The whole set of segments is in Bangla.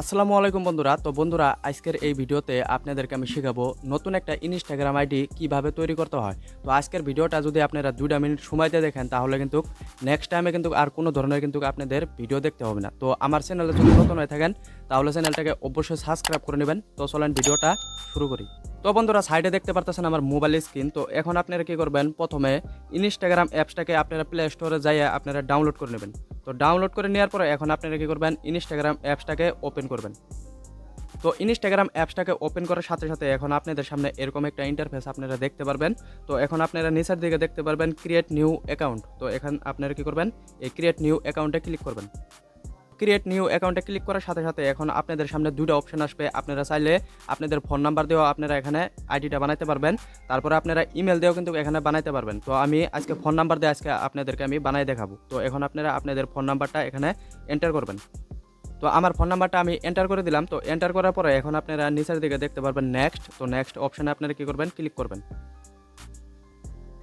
আসসালামু আলাইকুম বন্ধুরা। তো বন্ধুরা, আজকের এই ভিডিওতে আপনাদেরকে আমি শেখাবো নতুন একটা ইনস্টাগ্রাম আইডি কীভাবে তৈরি করতে হয়। তো আজকের ভিডিওটা যদি আপনারা দুইটা মিনিট সময়তে দেখেন, তাহলে কিন্তু নেক্সট টাইমে কিন্তু আর কোনো ধরনের কিন্তু আপনাদের ভিডিও দেখতে হবে না। তো আমার চ্যানেলে যদি নতুন হয়ে থাকেন, তাহলে চ্যানেলটাকে অবশ্যই সাবস্ক্রাইব করে নেবেন। তো চলেন ভিডিওটা শুরু করি। তো বন্ধুরা সাইডে দেখতে পারতেছেন আমার মোবাইল স্ক্রিন তো এখন আপনারা কি করবেন? প্রথমে ইনস্টাগ্রাম অ্যাপসটাকে আপনারা প্লে স্টোরে যাইয়ে আপনারা ডাউনলোড করে নেবেন। তো ডাউনলোড করে নেওয়ার পরে এখন আপনারা কি করবেন? ইনস্টাগ্রাম অ্যাপসটাকে ওপেন করবেন। তো ইনস্টাগ্রাম অ্যাপসটাকে ওপেন করার সাথে সাথে এখন আপনাদের সামনে এরকম একটা ইন্টারফেস আপনারা দেখতে পারবেন। তো এখন আপনারা নিচের দিকে দেখতে পারবেন ক্রিয়েট নিউ অ্যাকাউন্ট তো এখন আপনারা কি করবেন? এই ক্রিয়েট নিউ অ্যাকাউন্টে ক্লিক করবেন। ক্রিয়েট নিউ অ্যাকাউন্টে ক্লিক করার সাথে সাথে এখন আপনাদের সামনে দুটো অপশন আসবে। আপনারা চাইলে আপনাদের ফোন নাম্বার দিয়েও আপনারা এখানে আইডিটা বানাইতে পারবেন। তারপরে আপনারা ইমেল দিয়েও কিন্তু এখানে বানাইতে পারবেন। তো আমি আজকে ফোন নাম্বার দিয়ে আজকে আপনাদেরকে আমি বানাই দেখাবো। তো এখন আপনারা আপনাদের ফোন নাম্বারটা এখানে এন্টার করবেন। তো আমার ফোন নাম্বারটা আমি এন্টার করে দিলাম। তো এন্টার করার পরে এখন আপনারা নিচের দিকে দেখতে পারবেন নেক্সট তো নেক্সট অপশানে আপনারা কী করবেন? ক্লিক করবেন।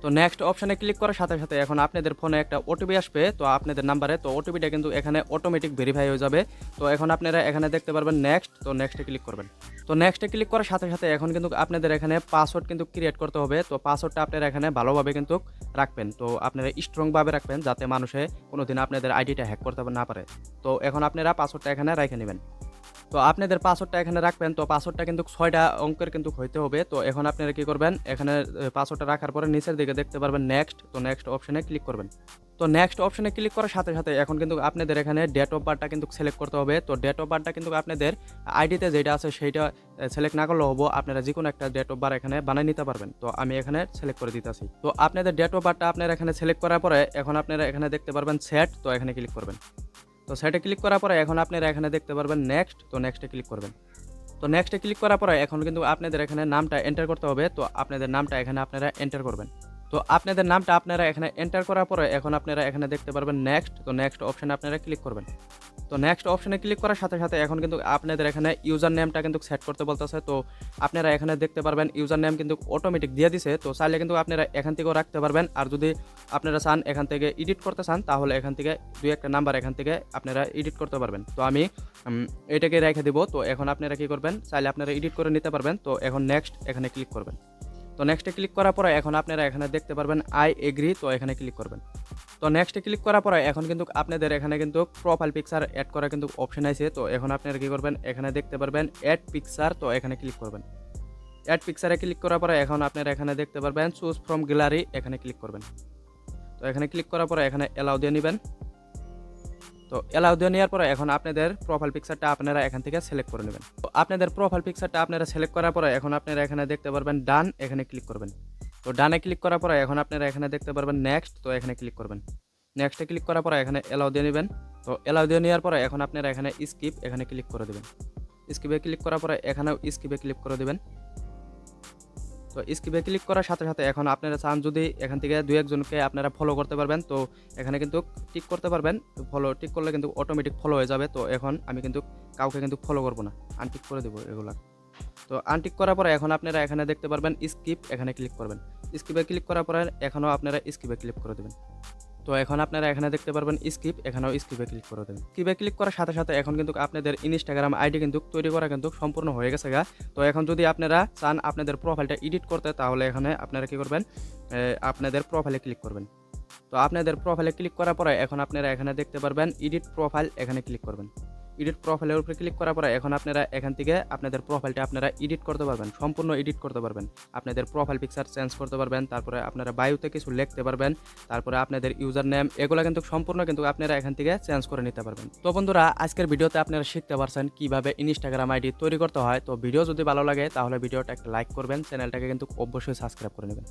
তো নেক্সট অপশানে ক্লিক করার সাথে সাথে এখন আপনাদের ফোনে একটা ওটিপি আসবে, তো আপনাদের নাম্বারে তো ওটিপিটা কিন্তু এখানে অটোমেটিক ভেরিফাই হয়ে যাবে। তো এখন আপনারা এখানে দেখতে পারবেন নেক্সট তো নেক্সটে ক্লিক করবেন। তো নেক্সটে ক্লিক করার সাথে সাথে এখন কিন্তু আপনাদের এখানে পাসওয়ার্ড কিন্তু ক্রিয়েট করতে হবে, তো পাসওয়ার্ডটা আপনারা এখানে ভালোভাবে কিন্তু রাখবেন। তো আপনারা স্ট্রংভাবে রাখবেন, যাতে মানুষে কোনোদিন আপনাদের আইডিটা হ্যাক করতে না পারে। তো এখন আপনারা পাসওয়ার্ডটা এখানে রেখে নেবেন। তো আপনাদের পাসওয়ার্ডটা এখানে রাখবেন, তো পাসওয়ার্ডটা কিন্তু ছয়টা অঙ্কের কিন্তু হইতে হবে। তো এখন আপনারা কি করবেন, এখানে পাসওয়ার্ডটা রাখার পরে নিচের দিকে দেখতে পারবেন নেক্সট তো নেক্সট অপশনে ক্লিক করবেন। তো নেক্সট অপশনে ক্লিক করার সাথে সাথে এখন কিন্তু আপনাদের এখানে ডেট অফ বার্থটা কিন্তু সিলেক্ট করতে হবে। তো ডেট অফ বার্থটা কিন্তু আপনাদের আইডিতে যেটা আছে সেইটা সিলেক্ট না করলেও হব, আপনারা যে কোনো একটা ডেট অফ বার্থ এখানে বানিয়ে নিতে পারবেন। তো আমি এখানে সিলেক্ট করে দিতেছি। তো আপনাদের ডেট অফ বার্থটা আপনারা এখানে সিলেক্ট করার পরে এখন আপনারা এখানে দেখতে পারবেন সেট তো এখানে ক্লিক করবেন। তো সেটা ক্লিক করার পরে এখন আপনারা এখানে দেখতে পারবেন নেক্সট তো নেক্সটে ক্লিক করবেন। তো নেক্সটে ক্লিক করার পরে এখন কিন্তু আপনাদের এখানে নামটা এন্টার করতে হবে, তো আপনাদের নামটা এখানে আপনারা এন্টার করবেন। তো আপনাদের নামটা আপনারা এখানে এন্টার করার পরে এখন আপনারা এখানে দেখতে পারবেন নেক্সট তো নেক্সট অপশানে আপনারা ক্লিক করবেন। তো নেক্সট অপশানে ক্লিক করার সাথে সাথে এখন কিন্তু আপনাদের এখানে ইউজার নেমটা কিন্তু সেট করতে বলতেছে। তো আপনারা এখানে দেখতে পারবেন ইউজার নেম কিন্তু অটোমেটিক দিয়ে দিছে। তো চাইলে কিন্তু আপনারা এখান থেকেও রাখতে পারবেন। আর যদি আপনারা চান এখান থেকে এডিট করতে চান, তাহলে এখান থেকে দুই একটা নাম্বার এখান থেকে আপনারা এডিট করতে পারবেন। তো আমি এটাকে রেখে দিব। তো এখন আপনারা কি করবেন? চাইলে আপনারা এডিট করে নিতে পারবেন। তো এখন নেক্সট এখানে ক্লিক করবেন। তো নেক্সটে ক্লিক করার পরে এখন আপনারা এখানে দেখতে পারবেন আই এগ্রি তো এখানে ক্লিক করবেন। তো নেক্সটে ক্লিক করার পরে এখন কিন্তু আপনাদের এখানে কিন্তু প্রোফাইল পিকচার অ্যাড করা কিন্তু অপশন আছে। তো এখন আপনারা কী করবেন, এখানে দেখতে পারবেন অ্যাড পিকচার তো এখানে ক্লিক করবেন। অ্যাড পিকচারে ক্লিক করার পরে এখন আপনারা এখানে দেখতে পারবেন চুজ ফ্রম গ্যালারি এখানে ক্লিক করবেন। তো এখানে ক্লিক করার পরে এখানে অ্যালাউ দিয়ে নেবেন। তো অ্যালাউ দিয়ে নেওয়ার পরে এখন আপনাদের প্রোফাইল পিকচারটা আপনারা এখান থেকে সিলেক্ট করে নেবেন। তো আপনাদের প্রোফাইল পিকচারটা আপনারা সিলেক্ট করার পরে এখন আপনারা এখানে দেখতে পারবেন ডান এখানে ক্লিক করবেন। তো ডানে ক্লিক করার পরে এখন আপনারা এখানে দেখতে পারবেন নেক্সট তো এখানে ক্লিক করবেন। নেক্সটে ক্লিক করার পরে এখানে অ্যালাউ দিয়ে নেবেন। তো অ্যালাউ দিয়ে নেওয়ার পরে এখন আপনারা এখানে স্কিপ এখানে ক্লিক করে দেবেন। স্কিপে ক্লিক করার পরে এখানেও স্কিপে ক্লিক করে দেবেন। তো স্কিপে ক্লিক করার সাথে সাথে এখন আপনারা চান যদি এখান থেকে দু একজনকে আপনারা ফলো করতে পারবেন, তো এখানে কিন্তু টিক করতে পারবেন। তো ফলো টিক করলে কিন্তু অটোমেটিক ফলো হয়ে যাবে। তো এখন আমি কিন্তু কাউকে কিন্তু ফলো করব না। আনটিক করে দেবো এগুলা। তো আনটিক করার পরে এখন আপনারা এখানে দেখতে পারবেন স্কিপ এখানে ক্লিক করবেন। স্কিপে ক্লিক করার পরে এখনও আপনারা স্কিপে ক্লিক করে দেবেন। তো এখন আপনারা এখানে দেখতে পারবেন স্কিপ এখানেও স্কিপে ক্লিক করে দেবেন। স্কিপে ক্লিক করার সাথে সাথে এখন কিন্তু আপনাদের ইনস্টাগ্রাম আইডি কিন্তু তৈরি করা কিন্তু সম্পূর্ণ হয়ে গেছে গা। তো এখন যদি আপনারা চান আপনাদের প্রোফাইলটা এডিট করতে, তাহলে এখানে আপনারা কী করবেন? আপনাদের প্রোফাইলে ক্লিক করবেন। তো আপনাদের প্রোফাইলে ক্লিক করার পরে এখন আপনারা এখানে দেখতে পারবেন এডিট প্রোফাইল এখানে ক্লিক করবেন। এডিট প্রোফাইলের উপরে ক্লিক করার পরে এখন আপনারা এখান থেকে আপনাদের প্রোফাইলটা আপনারা এডিট করতে পারবেন, সম্পূর্ণ এডিট করতে পারবেন। আপনাদের প্রোফাইল পিকচার চেঞ্জ করতে পারবেন, তারপরে আপনারা বায়ুতে কিছু লিখতে পারবেন, তারপরে আপনাদের ইউজার নেম এগুলো কিন্তু সম্পূর্ণ কিন্তু আপনারা এখান থেকে চেঞ্জ করে নিতে পারবেন। তো বন্ধুরা, আজকের ভিডিওতে আপনারা শিখতে পারছেন কীভাবে ইনস্টাগ্রাম আইডি তৈরি করতে হয়। তো ভিডিও যদি ভালো লাগে, তাহলে ভিডিওটা একটা লাইক করবেন চ্যানেলটাকে কিন্তু অবশ্যই সাবস্ক্রাইব করে নেবেন।